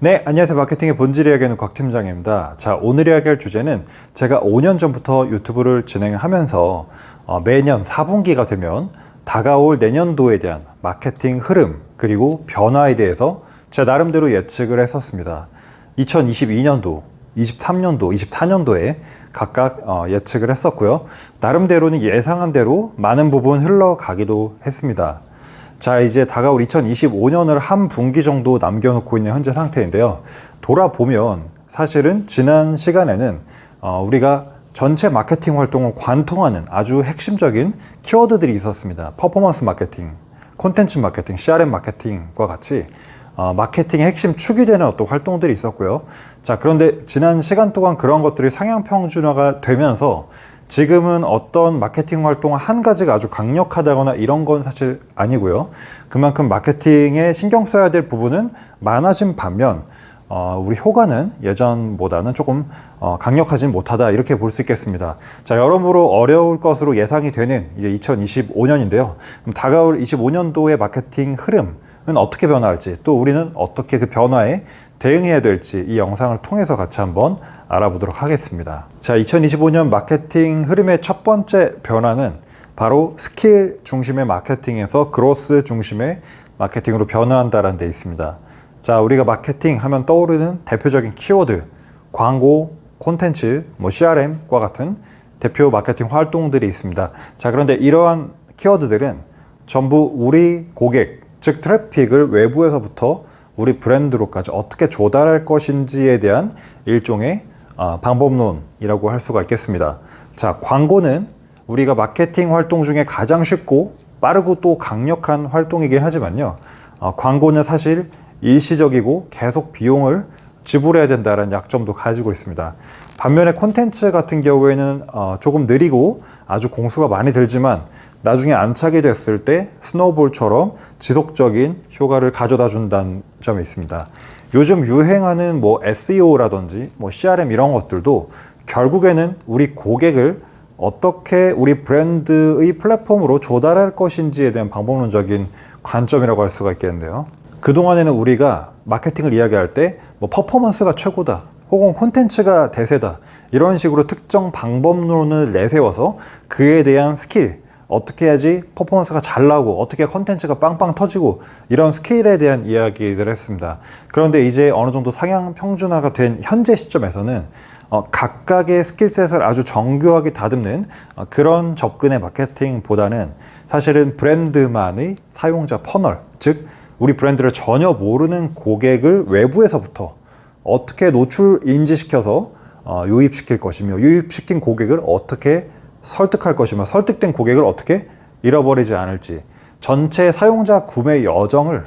네, 안녕하세요. 마케팅의 본질 이야기하는 곽 팀장입니다. 자, 오늘 이야기할 주제는 제가 5년 전부터 유튜브를 진행하면서 어, 매년 4분기가 되면 다가올 내년도에 대한 마케팅 흐름 그리고 변화에 대해서 제 나름대로 예측을 했었습니다. 2022년도, 23년도, 24년도에 각각 어, 예측을 했었고요. 나름대로는 예상한 대로 많은 부분 흘러가기도 했습니다. 자, 이제 다가올 2025년을 한 분기 정도 남겨놓고 있는 현재 상태인데요. 돌아보면 사실은 지난 시간에는 어, 우리가 전체 마케팅 활동을 관통하는 아주 핵심적인 키워드들이 있었습니다. 퍼포먼스 마케팅, 콘텐츠 마케팅, CRM 마케팅과 같이 어, 마케팅의 핵심 축이 되는 어떤 활동들이 있었고요. 자, 그런데 지난 시간 동안 그런 것들이 상향 평준화가 되면서 지금은 어떤 마케팅 활동 한 가지가 아주 강력하다거나 이런 건 사실 아니고요. 그만큼 마케팅에 신경 써야 될 부분은 많아진 반면 어, 우리 효과는 예전보다는 조금 어, 강력하진 못하다 이렇게 볼 수 있겠습니다. 자, 여러모로 어려울 것으로 예상이 되는 이제 2025년인데요. 그럼 다가올 25년도의 마케팅 흐름은 어떻게 변화할지 또 우리는 어떻게 그 변화에 대응해야 될지 이 영상을 통해서 같이 한번 알아보도록 하겠습니다. 자, 2025년 마케팅 흐름의 첫 번째 변화는 바로 스킬 중심의 마케팅에서 그로스 중심의 마케팅으로 변화한다는 데 있습니다. 자, 우리가 마케팅 하면 떠오르는 대표적인 키워드, 광고, 콘텐츠, 뭐 CRM과 같은 대표 마케팅 활동들이 있습니다. 자, 그런데 이러한 키워드들은 전부 우리 고객, 즉 트래픽을 외부에서부터 우리 브랜드로까지 어떻게 조달할 것인지에 대한 일종의 아, 방법론이라고 할 수가 있겠습니다. 자, 광고는 우리가 마케팅 활동 중에 가장 쉽고 빠르고 또 강력한 활동이긴 하지만요. 어, 광고는 사실 일시적이고 계속 비용을 지불해야 된다는 약점도 가지고 있습니다. 반면에 콘텐츠 같은 경우에는 어, 조금 느리고 아주 공수가 많이 들지만 나중에 안착이 됐을 때 스노우볼처럼 지속적인 효과를 가져다 준다는 점이 있습니다. 요즘 유행하는 뭐 SEO라든지 뭐 CRM 이런 것들도 결국에는 우리 고객을 어떻게 우리 브랜드의 플랫폼으로 조달할 것인지에 대한 방법론적인 관점이라고 할 수가 있겠는데요. 그동안에는 우리가 마케팅을 이야기할 때 뭐 퍼포먼스가 최고다. 혹은 콘텐츠가 대세다. 이런 식으로 특정 방법론을 내세워서 그에 대한 스킬, 어떻게 해야지 퍼포먼스가 잘 나오고 어떻게 컨텐츠가 빵빵 터지고 이런 스킬에 대한 이야기들을 했습니다. 그런데 이제 어느 정도 상향 평준화가 된 현재 시점에서는 어, 각각의 스킬셋을 아주 정교하게 다듬는 어, 그런 접근의 마케팅보다는 사실은 브랜드만의 사용자 퍼널, 즉 우리 브랜드를 전혀 모르는 고객을 외부에서부터 어떻게 노출 인지시켜서 어, 유입시킬 것이며 유입시킨 고객을 어떻게 설득할 것이며 설득된 고객을 어떻게 잃어버리지 않을지. 전체 사용자 구매 여정을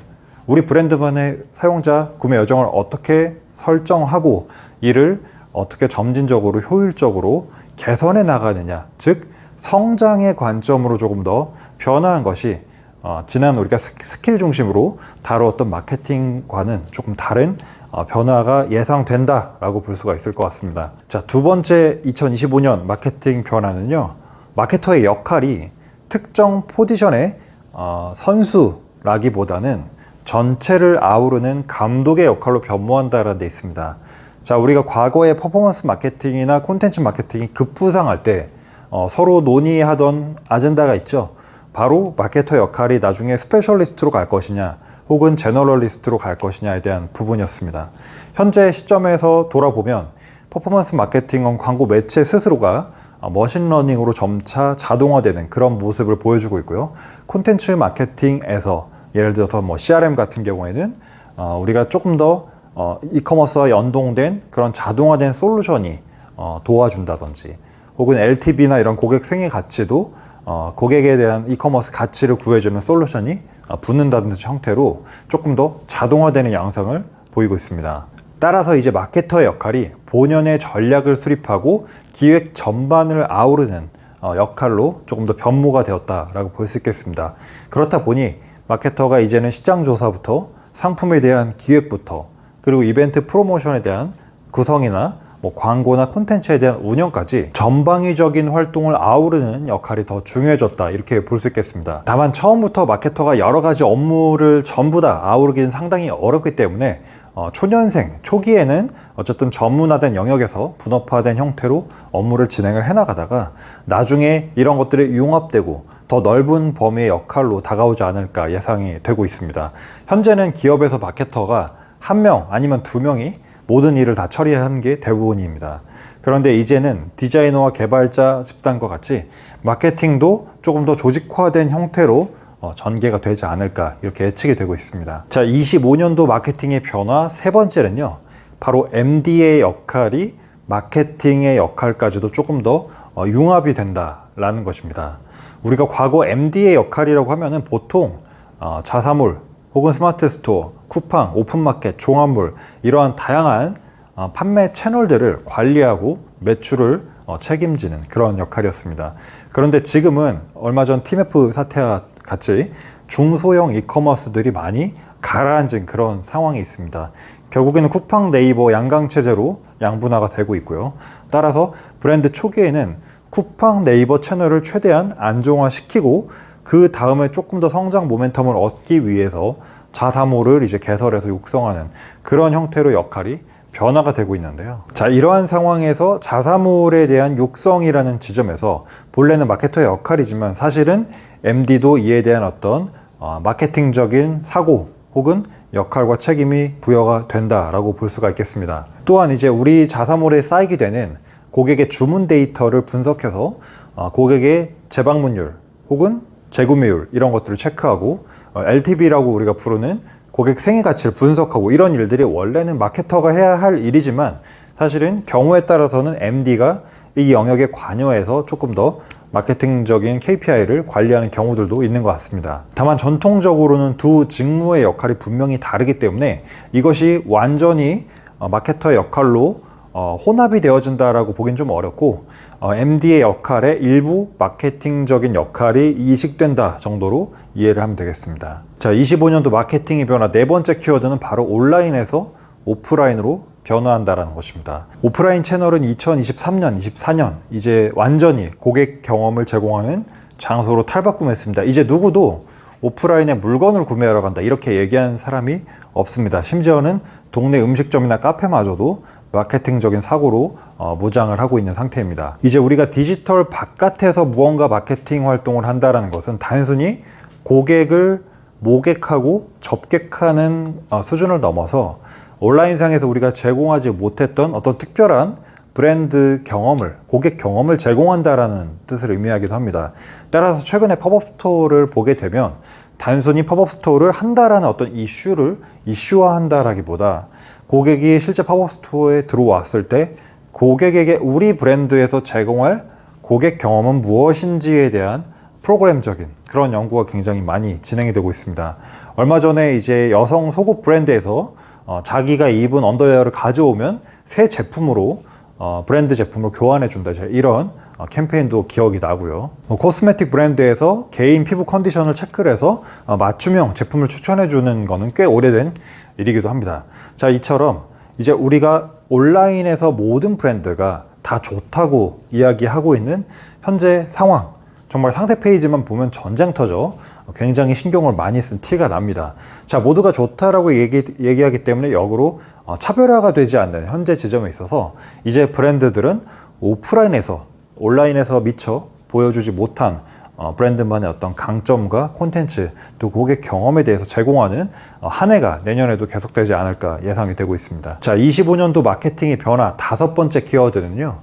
우리 브랜드만의 사용자 구매 여정을 어떻게 설정하고 이를 어떻게 점진적으로 효율적으로 개선해 나가느냐. 즉 성장의 관점으로 조금 더 변화한 것이 어, 지난 우리가 스- 스킬 중심으로 다루었던 마케팅과는 조금 다른 어, 변화가 예상된다라고 볼 수가 있을 것 같습니다. 자, 두 번째 2025년 마케팅 변화는요. 마케터의 역할이 특정 포지션의 어, 선수라기보다는 전체를 아우르는 감독의 역할로 변모한다는 데 있습니다. 자, 우리가 과거에 퍼포먼스 마케팅이나 콘텐츠 마케팅이 급부상할 때 어, 서로 논의하던 아젠다가 있죠. 바로 마케터 역할이 나중에 스페셜리스트로 갈 것이냐, 혹은 제너럴리스트로 갈 것이냐에 대한 부분이었습니다. 현재 시점에서 돌아보면 퍼포먼스 마케팅은 광고 매체 스스로가 어, 머신러닝으로 점차 자동화되는 그런 모습을 보여주고 있고요. 콘텐츠 마케팅에서 예를 들어서 뭐 CRM 같은 경우에는 어, 우리가 조금 더 어, 이커머스와 연동된 그런 자동화된 솔루션이 어, 도와준다든지 혹은 LTV나 이런 고객 생애 가치도 어, 고객에 대한 이커머스 가치를 구해주는 솔루션이 어, 붙는다든지 형태로 조금 더 자동화되는 양상을 보이고 있습니다. 따라서 이제 마케터의 역할이 본연의 전략을 수립하고 기획 전반을 아우르는 어, 역할로 조금 더 변모가 되었다라고 볼 수 있겠습니다. 그렇다 보니 마케터가 이제는 시장 조사부터 상품에 대한 기획부터 그리고 이벤트 프로모션에 대한 구성이나 뭐 광고나 콘텐츠에 대한 운영까지 전방위적인 활동을 아우르는 역할이 더 중요해졌다 이렇게 볼 수 있겠습니다. 다만 처음부터 마케터가 여러 가지 업무를 전부 다 아우르기는 상당히 어렵기 때문에 어, 초년생 초기에는 어쨌든 전문화된 영역에서 분업화된 형태로 업무를 진행을 해나가다가 나중에 이런 것들이 융합되고 더 넓은 범위의 역할로 다가오지 않을까 예상이 되고 있습니다. 현재는 기업에서 마케터가 한 명 아니면 두 명이 모든 일을 다 처리하는 게 대부분입니다. 그런데 이제는 디자이너와 개발자 집단과 같이 마케팅도 조금 더 조직화된 형태로 어, 전개가 되지 않을까 이렇게 예측이 되고 있습니다. 자, 25년도 마케팅의 변화 세 번째는요. 바로 MD의 역할이 마케팅의 역할까지도 조금 더 어, 융합이 된다라는 것입니다. 우리가 과거 MD의 역할이라고 하면은 보통 어, 자사몰 혹은 스마트 스토어, 쿠팡, 오픈마켓, 종합몰 이러한 다양한 어, 판매 채널들을 관리하고 매출을 어, 책임지는 그런 역할이었습니다. 그런데 지금은 얼마 전 TMF 사태와 같이 중소형 이커머스들이 많이 가라앉은 그런 상황이 있습니다. 결국에는 쿠팡 네이버 양강 체제로 양분화가 되고 있고요. 따라서 브랜드 초기에는 쿠팡 네이버 채널을 최대한 안정화시키고 그 다음에 조금 더 성장 모멘텀을 얻기 위해서 자사모를 이제 개설해서 육성하는 그런 형태로 역할이 변화가 되고 있는데요. 자, 이러한 상황에서 자사몰에 대한 육성이라는 지점에서 본래는 마케터의 역할이지만 사실은 MD도 이에 대한 어떤 어, 마케팅적인 사고 혹은 역할과 책임이 부여가 된다라고 볼 수가 있겠습니다. 또한 이제 우리 자사몰에 쌓이게 되는 고객의 주문 데이터를 분석해서 어, 고객의 재방문율 혹은 재구매율 이런 것들을 체크하고 어, LTV라고 우리가 부르는 고객 생애 가치를 분석하고 이런 일들이 원래는 마케터가 해야 할 일이지만 사실은 경우에 따라서는 MD가 이 영역에 관여해서 조금 더 마케팅적인 KPI를 관리하는 경우들도 있는 것 같습니다. 다만 전통적으로는 두 직무의 역할이 분명히 다르기 때문에 이것이 완전히 어, 마케터의 역할로 어, 혼합이 되어진다라고 보긴 좀 어렵고 어, MD의 역할에 일부 마케팅적인 역할이 이식된다 정도로 이해를 하면 되겠습니다. 자, 25년도 마케팅의 변화 네 번째 키워드는 바로 온라인에서 오프라인으로 변화한다라는 것입니다. 오프라인 채널은 2023년, 24년 이제 완전히 고객 경험을 제공하는 장소로 탈바꿈했습니다. 이제 누구도 오프라인에 물건을 구매하러 간다 이렇게 얘기한 사람이 없습니다. 심지어는 동네 음식점이나 카페마저도 마케팅적인 사고로 어, 무장을 하고 있는 상태입니다. 이제 우리가 디지털 바깥에서 무언가 마케팅 활동을 한다는 것은 단순히 고객을 모객하고 접객하는 어, 수준을 넘어서 온라인상에서 우리가 제공하지 못했던 어떤 특별한 브랜드 경험을, 고객 경험을 제공한다라는 뜻을 의미하기도 합니다. 따라서 최근에 팝업 스토어를 보게 되면 단순히 팝업 스토어를 한다라는 어떤 이슈를 이슈화한다라기보다 고객이 실제 팝업 스토어에 들어왔을 때 고객에게 우리 브랜드에서 제공할 고객 경험은 무엇인지에 대한 프로그램적인 그런 연구가 굉장히 많이 진행이 되고 있습니다. 얼마 전에 이제 여성 속옷 브랜드에서 어, 자기가 입은 언더웨어를 가져오면 새 제품으로 어, 브랜드 제품을 교환해 준다. 이런 어, 캠페인도 기억이 나고요. 뭐 코스메틱 브랜드에서 개인 피부 컨디션을 체크를 해서 어, 맞춤형 제품을 추천해 주는 거는 꽤 오래된 일이기도 합니다. 자, 이처럼 이제 우리가 온라인에서 모든 브랜드가 다 좋다고 이야기하고 있는 현재 상황, 정말 상세 페이지만 보면 전쟁터죠. 굉장히 신경을 많이 쓴 티가 납니다. 자, 모두가 좋다라고 얘기, 얘기하기 때문에 역으로 어, 차별화가 되지 않는 현재 지점에 있어서 이제 브랜드들은 오프라인에서 온라인에서 미처 보여주지 못한 어, 브랜드만의 어떤 강점과 콘텐츠 또 고객 경험에 대해서 제공하는 어, 한 해가 내년에도 계속되지 않을까 예상이 되고 있습니다. 자, 25년도 마케팅의 변화 다섯 번째 키워드는요.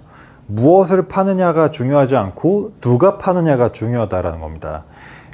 무엇을 파느냐가 중요하지 않고 누가 파느냐가 중요하다라는 겁니다.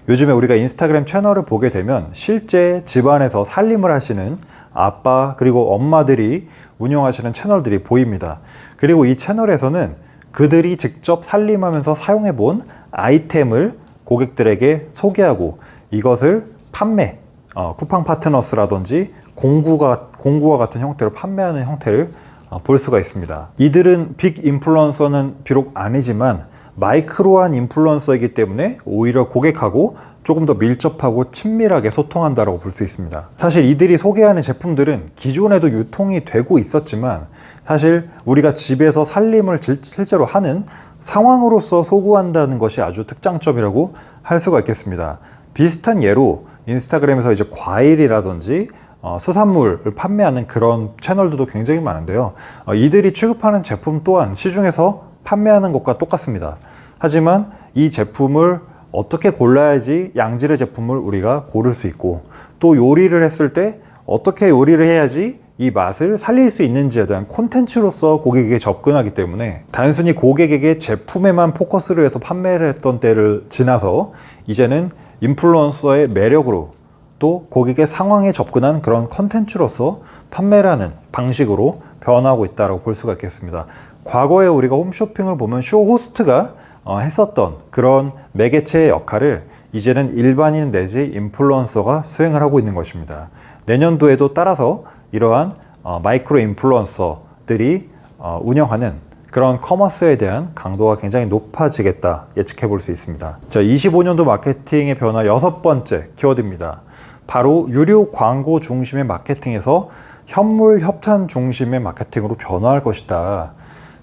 요즘에 우리가 인스타그램 채널을 보게 되면 실제 집안에서 살림을 하시는 아빠 그리고 엄마들이 운영하시는 채널들이 보입니다. 그리고 이 채널에서는 그들이 직접 살림하면서 사용해 본 아이템을 고객들에게 소개하고 이것을 판매, 어, 쿠팡 파트너스라든지 공구가, 공구와 같은 형태로 판매하는 형태를 어, 볼 수가 있습니다. 이들은 빅 인플루언서는 비록 아니지만 마이크로한 인플루언서이기 때문에 오히려 고객하고 조금 더 밀접하고 친밀하게 소통한다고 볼 수 있습니다. 사실 이들이 소개하는 제품들은 기존에도 유통이 되고 있었지만 사실 우리가 집에서 살림을 질- 실제로 하는 상황으로서 소구한다는 것이 아주 특장점이라고 할 수가 있겠습니다. 비슷한 예로 인스타그램에서 이제 과일이라든지 어, 수산물을 판매하는 그런 채널들도 굉장히 많은데요. 어, 이들이 취급하는 제품 또한 시중에서 판매하는 것과 똑같습니다. 하지만 이 제품을 어떻게 골라야지 양질의 제품을 우리가 고를 수 있고 또 요리를 했을 때 어떻게 요리를 해야지 이 맛을 살릴 수 있는지에 대한 콘텐츠로서 고객에게 접근하기 때문에 단순히 고객에게 제품에만 포커스를 해서 판매를 했던 때를 지나서 이제는 인플루언서의 매력으로 또 고객의 상황에 접근한 그런 컨텐츠로서 판매를 하는 방식으로 변하고 있다고 볼 수가 있겠습니다. 과거에 우리가 홈쇼핑을 보면 쇼 호스트가 어, 했었던 그런 매개체의 역할을 이제는 일반인 내지 인플루언서가 수행을 하고 있는 것입니다. 내년도에도 따라서 이러한 어, 마이크로 인플루언서들이 어, 운영하는 그런 커머스에 대한 강도가 굉장히 높아지겠다 예측해 볼 수 있습니다. 자, 25년도 마케팅의 변화 여섯 번째 키워드입니다. 바로 유료 광고 중심의 마케팅에서 현물 협찬 중심의 마케팅으로 변화할 것이다.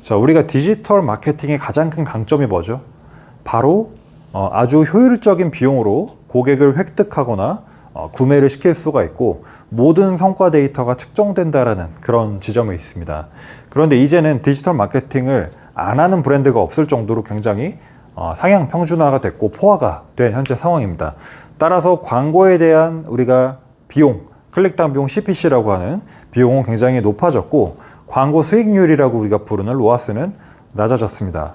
자, 우리가 디지털 마케팅의 가장 큰 강점이 뭐죠? 바로 어, 아주 효율적인 비용으로 고객을 획득하거나 어, 구매를 시킬 수가 있고 모든 성과 데이터가 측정된다라는 그런 지점이 있습니다. 그런데 이제는 디지털 마케팅을 안 하는 브랜드가 없을 정도로 굉장히 어, 상향 평준화가 됐고 포화가 된 현재 상황입니다. 따라서 광고에 대한 우리가 비용, 클릭당 비용 CPC라고 하는 비용은 굉장히 높아졌고 광고 수익률이라고 우리가 부르는 로아스는 낮아졌습니다.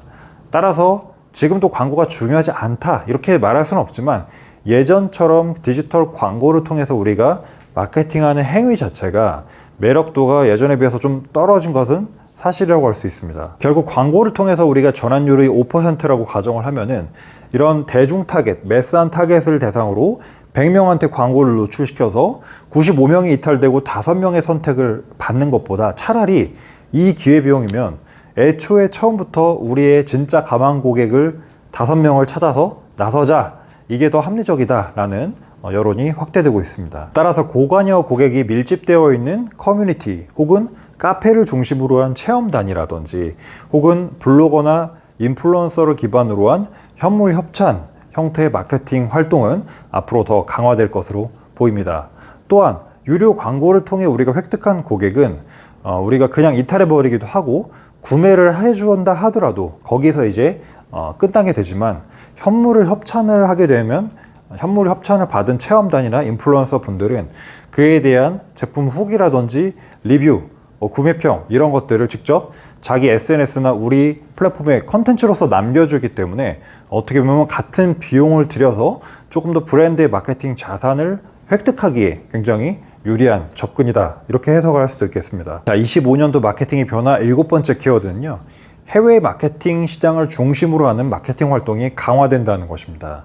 따라서 지금도 광고가 중요하지 않다 이렇게 말할 수는 없지만 예전처럼 디지털 광고를 통해서 우리가 마케팅하는 행위 자체가 매력도가 예전에 비해서 좀 떨어진 것은 사실이라고 할 수 있습니다. 결국 광고를 통해서 우리가 전환율이 5%라고 가정을 하면은 이런 대중 타겟, 매스한 타겟을 대상으로 100명한테 광고를 노출시켜서 95명이 이탈되고 5명의 선택을 받는 것보다 차라리 이 기회비용이면 애초에 처음부터 우리의 진짜 가망 고객을 5명을 찾아서 나서자 이게 더 합리적이다라는 어, 여론이 확대되고 있습니다. 따라서 고관여 고객이 밀집되어 있는 커뮤니티 혹은 카페를 중심으로 한 체험단이라든지 혹은 블로거나 인플루언서를 기반으로 한 현물 협찬 형태의 마케팅 활동은 앞으로 더 강화될 것으로 보입니다. 또한 유료 광고를 통해 우리가 획득한 고객은 어, 우리가 그냥 이탈해 버리기도 하고 구매를 해주었다 하더라도 거기서 이제 어, 끝나게 되지만 현물을 협찬을 하게 되면 현물 협찬을 받은 체험단이나 인플루언서 분들은 그에 대한 제품 후기라든지 리뷰, 뭐 구매평 이런 것들을 직접 자기 SNS나 우리 플랫폼에 컨텐츠로서 남겨주기 때문에 어떻게 보면 같은 비용을 들여서 조금 더 브랜드의 마케팅 자산을 획득하기에 굉장히 유리한 접근이다. 이렇게 해석을 할 수도 있겠습니다. 자, 25년도 마케팅의 변화 일곱 번째 키워드는요. 해외 마케팅 시장을 중심으로 하는 마케팅 활동이 강화된다는 것입니다.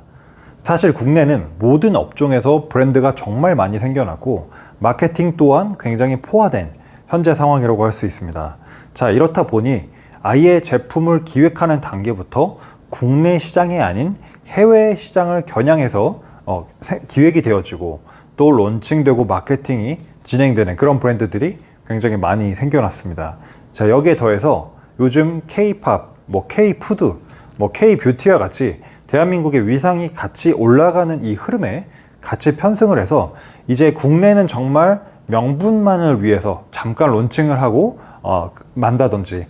사실 국내는 모든 업종에서 브랜드가 정말 많이 생겨났고 마케팅 또한 굉장히 포화된 현재 상황이라고 할 수 있습니다. 자, 이렇다 보니 아예 제품을 기획하는 단계부터 국내 시장이 아닌 해외 시장을 겨냥해서 어, 세- 기획이 되어지고 또 론칭되고 마케팅이 진행되는 그런 브랜드들이 굉장히 많이 생겨났습니다. 자, 여기에 더해서 요즘 K-팝, 뭐 K-푸드, 뭐 K-뷰티와 같이 대한민국의 위상이 같이 올라가는 이 흐름에 같이 편승을 해서 이제 국내는 정말 명분만을 위해서 잠깐 론칭을 하고 어, 만다든지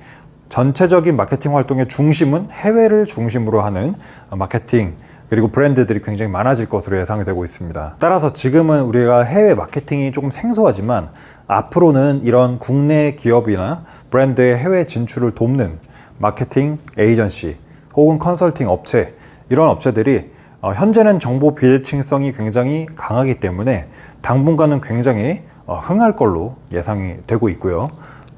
전체적인 마케팅 활동의 중심은 해외를 중심으로 하는 어, 마케팅 그리고 브랜드들이 굉장히 많아질 것으로 예상이 되고 있습니다. 따라서 지금은 우리가 해외 마케팅이 조금 생소하지만 앞으로는 이런 국내 기업이나 브랜드의 해외 진출을 돕는 마케팅 에이전시 혹은 컨설팅 업체 이런 업체들이 어, 현재는 정보 비대칭성이 굉장히 강하기 때문에 당분간은 굉장히 어, 흥할 걸로 예상이 되고 있고요.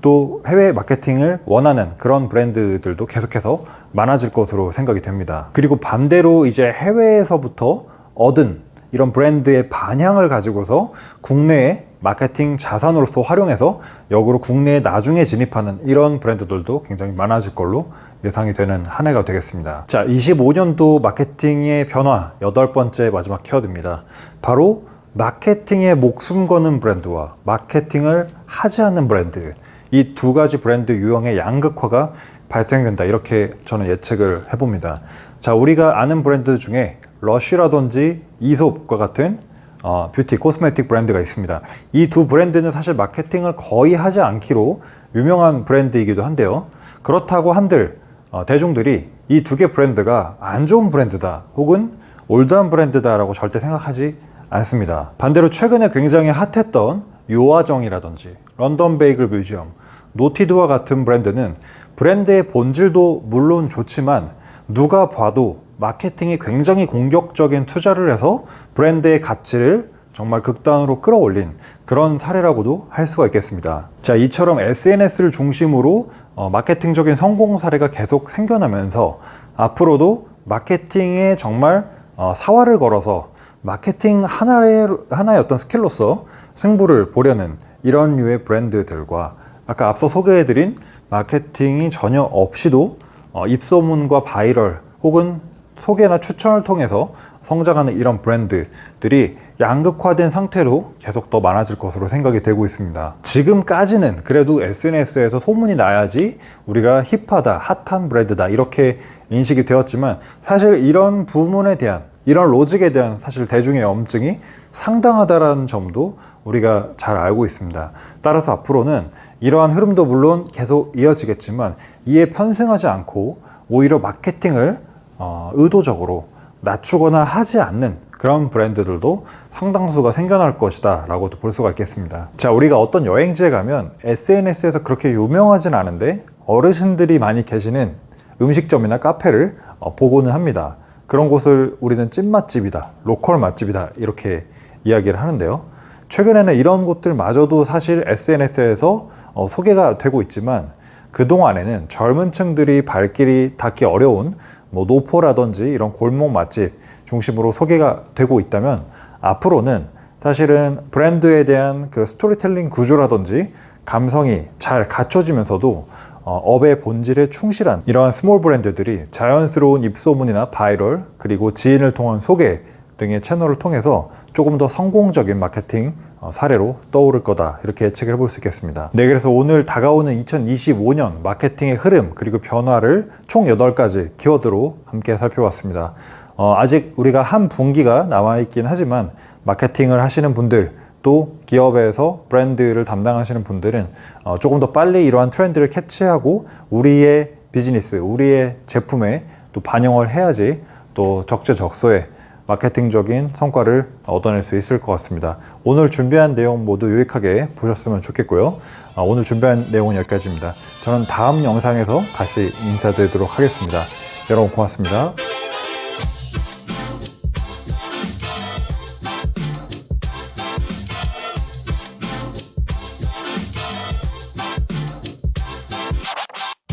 또 해외 마케팅을 원하는 그런 브랜드들도 계속해서 많아질 것으로 생각이 됩니다. 그리고 반대로 이제 해외에서부터 얻은 이런 브랜드의 반향을 가지고서 국내에 마케팅 자산으로서 활용해서 역으로 국내에 나중에 진입하는 이런 브랜드들도 굉장히 많아질 걸로 예상이 되는 한 해가 되겠습니다. 자, 25년도 마케팅의 변화 여덟 번째 마지막 키워드입니다. 바로 마케팅에 목숨 거는 브랜드와 마케팅을 하지 않는 브랜드 이 두 가지 브랜드 유형의 양극화가 발생된다 이렇게 저는 예측을 해봅니다. 자 우리가 아는 브랜드 중에 러쉬라든지 이솝과 같은 어, 뷰티 코스메틱 브랜드가 있습니다. 이 두 브랜드는 사실 마케팅을 거의 하지 않기로 유명한 브랜드이기도 한데요. 그렇다고 한들 어, 대중들이 이 두 개 브랜드가 안 좋은 브랜드다 혹은 올드한 브랜드다라고 절대 생각하지 않습니다. 반대로 최근에 굉장히 핫했던 요아정이라든지 런던 베이글 뮤지엄, 노티드와 같은 브랜드는 브랜드의 본질도 물론 좋지만 누가 봐도 마케팅이 굉장히 공격적인 투자를 해서 브랜드의 가치를 정말 극단으로 끌어올린 그런 사례라고도 할 수가 있겠습니다. 자, 이처럼 SNS를 중심으로 어, 마케팅적인 성공 사례가 계속 생겨나면서 앞으로도 마케팅에 정말 어, 사활을 걸어서 마케팅 하나의, 하나의 어떤 스킬로서 승부를 보려는 이런 류의 브랜드들과 아까 앞서 소개해드린 마케팅이 전혀 없이도 어, 입소문과 바이럴 혹은 소개나 추천을 통해서 성장하는 이런 브랜드들이 양극화된 상태로 계속 더 많아질 것으로 생각이 되고 있습니다. 지금까지는 그래도 SNS에서 소문이 나야지 우리가 힙하다, 핫한 브랜드다 이렇게 인식이 되었지만 사실 이런 부문에 대한 이런 로직에 대한 사실 대중의 염증이 상당하다라는 점도 우리가 잘 알고 있습니다. 따라서 앞으로는 이러한 흐름도 물론 계속 이어지겠지만 이에 편승하지 않고 오히려 마케팅을 어, 의도적으로 낮추거나 하지 않는 그런 브랜드들도 상당수가 생겨날 것이다 라고도 볼 수가 있겠습니다. 자, 우리가 어떤 여행지에 가면 SNS에서 그렇게 유명하진 않은데 어르신들이 많이 계시는 음식점이나 카페를 어, 보고는 합니다. 그런 곳을 우리는 찐맛집이다, 로컬 맛집이다, 이렇게 이야기를 하는데요. 최근에는 이런 곳들마저도 사실 SNS에서 어, 소개가 되고 있지만 그동안에는 젊은 층들이 발길이 닿기 어려운 뭐 노포라든지 이런 골목 맛집 중심으로 소개가 되고 있다면 앞으로는 사실은 브랜드에 대한 그 스토리텔링 구조라든지 감성이 잘 갖춰지면서도 어, 업의 본질에 충실한 이러한 스몰 브랜드들이 자연스러운 입소문이나 바이럴 그리고 지인을 통한 소개 등의 채널을 통해서 조금 더 성공적인 마케팅 어, 사례로 떠오를 거다 이렇게 예측을 해볼 수 있겠습니다. 네, 그래서 오늘 다가오는 2025년 마케팅의 흐름 그리고 변화를 총 8가지 키워드로 함께 살펴봤습니다. 어, 아직 우리가 한 분기가 남아 있긴 하지만 마케팅을 하시는 분들 또 기업에서 브랜드를 담당하시는 분들은 어, 조금 더 빨리 이러한 트렌드를 캐치하고 우리의 비즈니스, 우리의 제품에 또 반영을 해야지 또 적재적소에 마케팅적인 성과를 얻어낼 수 있을 것 같습니다. 오늘 준비한 내용 모두 유익하게 보셨으면 좋겠고요. 아, 오늘 준비한 내용은 여기까지입니다. 저는 다음 영상에서 다시 인사드리도록 하겠습니다. 여러분 고맙습니다.